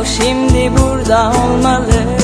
O şimdi burada olmalı